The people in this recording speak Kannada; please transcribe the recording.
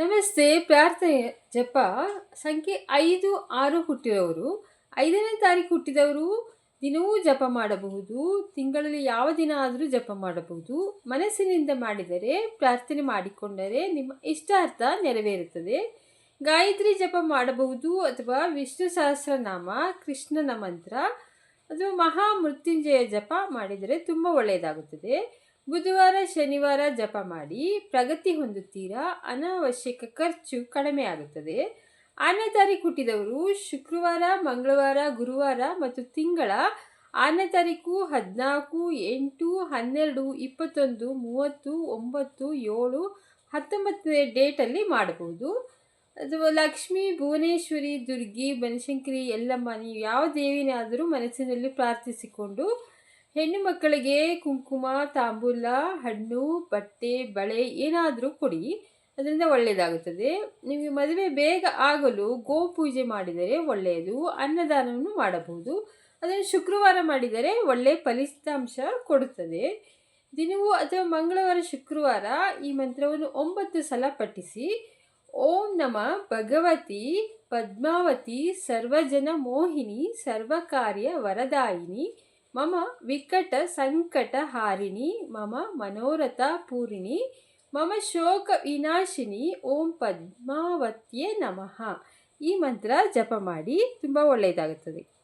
ನಮಸ್ತೆ, ಪ್ರಾರ್ಥನೆ. ಜಪ. ಸಂಖ್ಯೆ ಐದು, ಆರು ಹುಟ್ಟಿದವರು. ಐದನೇ ತಾರೀಕು ಹುಟ್ಟಿದವರು. ದಿನವೂ ಜಪ ಮಾಡಬಹುದು. ತಿಂಗಳಲ್ಲಿ ಯಾವ ದಿನ ಆದರೂ ಜಪ ಮಾಡಬಹುದು. ಮನಸ್ಸಿನಿಂದ ಮಾಡಿದರೆ, ಪ್ರಾರ್ಥನೆ ಮಾಡಿಕೊಂಡರೆ ನಿಮ್ಮ ಇಷ್ಟಾರ್ಥ ನೆರವೇರುತ್ತದೆ. ಗಾಯತ್ರಿ ಜಪ ಮಾಡಬಹುದು ಅಥವಾ ವಿಷ್ಣು ಸಹಸ್ರನಾಮ, ಕೃಷ್ಣನ ಮಂತ್ರ ಅಥವಾ ಮಹಾಮೃತ್ಯುಂಜಯ ಜಪ ಮಾಡಿದರೆ ತುಂಬ ಒಳ್ಳೆಯದಾಗುತ್ತದೆ. ಬುಧವಾರ, ಶನಿವಾರ ಜಪ ಮಾಡಿ ಪ್ರಗತಿ ಹೊಂದುತ್ತೀರಾ? ಅನಾವಶ್ಯಕ ಖರ್ಚು ಕಡಿಮೆ ಆಗುತ್ತದೆ. ಆನೆತಾರಿ ಹುಟ್ಟಿದವರು ಶುಕ್ರವಾರ, ಮಂಗಳವಾರ, ಗುರುವಾರ ಮತ್ತು ತಿಂಗಳ ಆನೆ ತಾರೀಕು ಹದಿನಾಲ್ಕು, ಎಂಟು, ಹನ್ನೆರಡು, ಇಪ್ಪತ್ತೊಂದು, ಮೂವತ್ತು, ಒಂಬತ್ತು, ಏಳು, ಹತ್ತೊಂಬತ್ತನೇ ಡೇಟಲ್ಲಿ ಮಾಡಬಹುದು. ಅಥವಾ ಲಕ್ಷ್ಮಿ, ಭುವನೇಶ್ವರಿ, ದುರ್ಗಿ, ಬನಶಂಕರಿ ಎಲ್ಲಮ್ಮ ನೀವು ಯಾವ ದೇವಿನಾದರೂ ಮನಸ್ಸಿನಲ್ಲಿ ಪ್ರಾರ್ಥಿಸಿಕೊಂಡು ಹೆಣ್ಣು ಮಕ್ಕಳಿಗೆ ಕುಂಕುಮ, ತಾಂಬೂಲ, ಹಣ್ಣು, ಬಟ್ಟೆ, ಬಳೆ ಏನಾದರೂ ಕೊಡಿ. ಅದರಿಂದ ಒಳ್ಳೆಯದಾಗುತ್ತದೆ ನಿಮಗೆ ಮದುವೆ ಬೇಗ ಆಗಲು ಗೋ ಪೂಜೆ ಮಾಡಿದರೆ ಒಳ್ಳೆಯದು. ಅನ್ನದಾನವನ್ನು ಮಾಡಬಹುದು. ಅದನ್ನು ಶುಕ್ರವಾರ ಮಾಡಿದರೆ ಒಳ್ಳೆಯ ಫಲಿತಾಂಶ ಕೊಡುತ್ತದೆ. ದಿನವೂ ಅಥವಾ ಮಂಗಳವಾರ, ಶುಕ್ರವಾರ ಈ ಮಂತ್ರವನ್ನು ಒಂಬತ್ತು ಸಲ ಪಠಿಸಿ. ಓಂ ನಮ ಭಗವತಿ ಪದ್ಮಾವತಿ ಸರ್ವಜನ ಮೋಹಿನಿ ಸರ್ವಕಾರ್ಯ ವರದಾಯಿನಿ. ಮಮ ವಿಕಟ ಸಂಕಟ ಹಾರಿಣಿ, ಮಮ ಮನೋರಥ ಪೂರಿಣಿ, ಮಮ ಶೋಕ ವಿನಾಶಿನಿ ಓಂ ಪದ್ಮಾವತಿಯೇ ನಮಃ. ಈ ಮಂತ್ರ ಜಪ ಮಾಡಿ ತುಂಬ ಒಳ್ಳೆಯದಾಗುತ್ತದೆ.